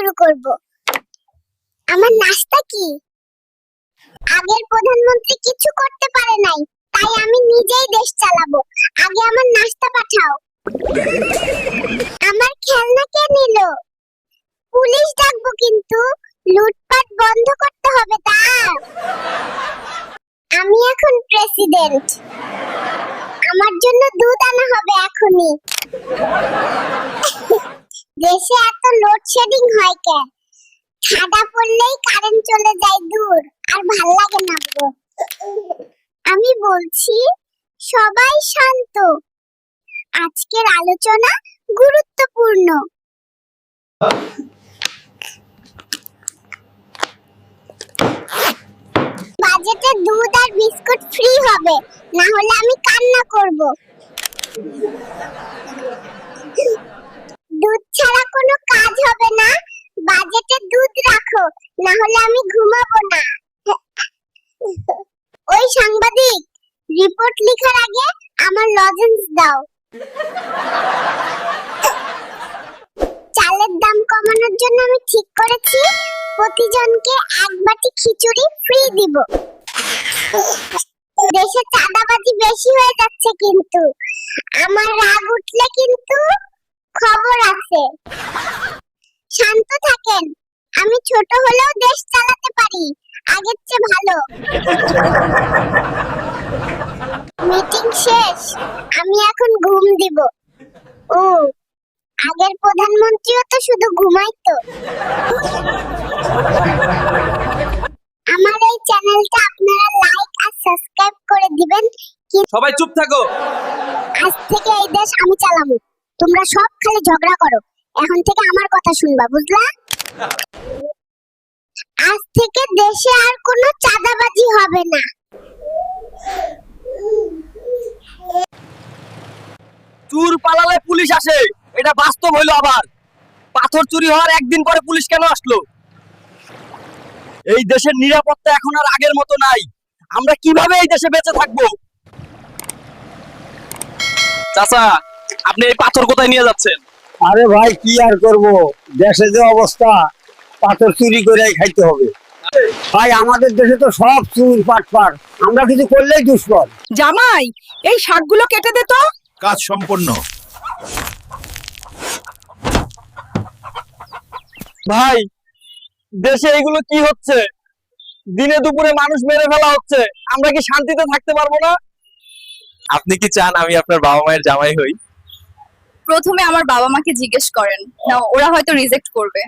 শুরু করব। আমার নাস্তা কি? আগের প্রধানমন্ত্রী কিছু করতে পারে নাই, তাই আমি নিজেই দেশ চালাবো। আগে আমার নাস্তা পাঠাও। আমার খেলনা কে নিল? পুলিশ ডাকবো কিন্তু, লুটপাট বন্ধ করতে হবে তার। আমি এখন প্রেসিডেন্ট। আমার জন্য দুধ আনা হবে এখনই। দেশে এত লোডশেডিং হয় কেন ঠাডা পড়লেই কারেন্ট চলে যায় দূর, আর ভালো লাগে না গো। আমি বলছি, সবাই শান্ত। আজকের আলোচনা গুরুত্বপূর্ণ। বাজেটে দুধ আর বিস্কুট ফ্রি হবে না হলে আমি কান্না করব। না হলে আমি ঘুমাবো না। ওই সাংবাদিক রিপোর্ট লেখার আগে আমার লজেন্স দাও। চালের দাম কমানোর জন্য আমি ঠিক করেছি, প্রতিজনকে এক বাটি খিচুড়ি ফ্রি দিব। দেশে চাঁদাবাজি বেশি হয়ে যাচ্ছে কিন্তু। আমার রাগ উঠলে কিন্তু খবর আছে। শান্ত ছোট হলেও দেশ চালাতে পারি। আগের চেয়ে ভালো। মিটিং শেষ। আমি এখন ঘুম দিব। ও আগের প্রধানমন্ত্রীও তো শুধু ঘুমাইতো। আমার এই চ্যানেলটা আপনারা লাইক আর সাবস্ক্রাইব করে দিবেন সবাই চুপ থাকো। আজ থেকে এই দেশ আমি চালাবো। তোমরা সব খালি ঝগড়া করো। এখন থেকে আমার কথা শুনবা বুঝলা? থেকে দেশে আর কোনো চাঁদাবাজি হবে না। চুর পালালে পুলিশ আসে এটা বাস্তব হইল আবার। পাথর চুরি হওয়ার একদিন পরে পুলিশ কেন আসলো? এই দেশের নিরাপত্তা এখন আর আগের মতো নাই। আমরা কীভাবে এই দেশে বেঁচে থাকব? চাচা আপনি এই পাথর কোথায় নিয়ে যাচ্ছেন? আরে ভাই কি আর করব? দেশে যে অবস্থা পাথর চুরি করে খাইতে হবে। ভাই আমাদের দেশে তো সব চুর পাটপাট আমরা কিছু করলেই দুষ্কর। জামাই এই শাকগুলো কেটে দে তো। কাজ সম্পন্ন। ভাই দেশে এগুলো কি হচ্ছে? দিনে দুপুরে মানুষ মেরে ফেলা হচ্ছে। আমরা কি শান্তিতে থাকতে পারব না? আপনি কি চান আমি আপনার বাবা মায়ের জামাই হই? প্রথমে আমার বাবা মাকে জিজ্ঞেস করেন। না ওরা হয়তো রিজেক্ট করবে।